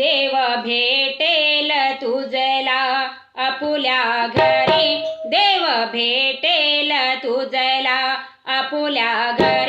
देव भेटेल तुझला आपुल्या घरी. देव भेटेल तुझला आपुल्या घरी.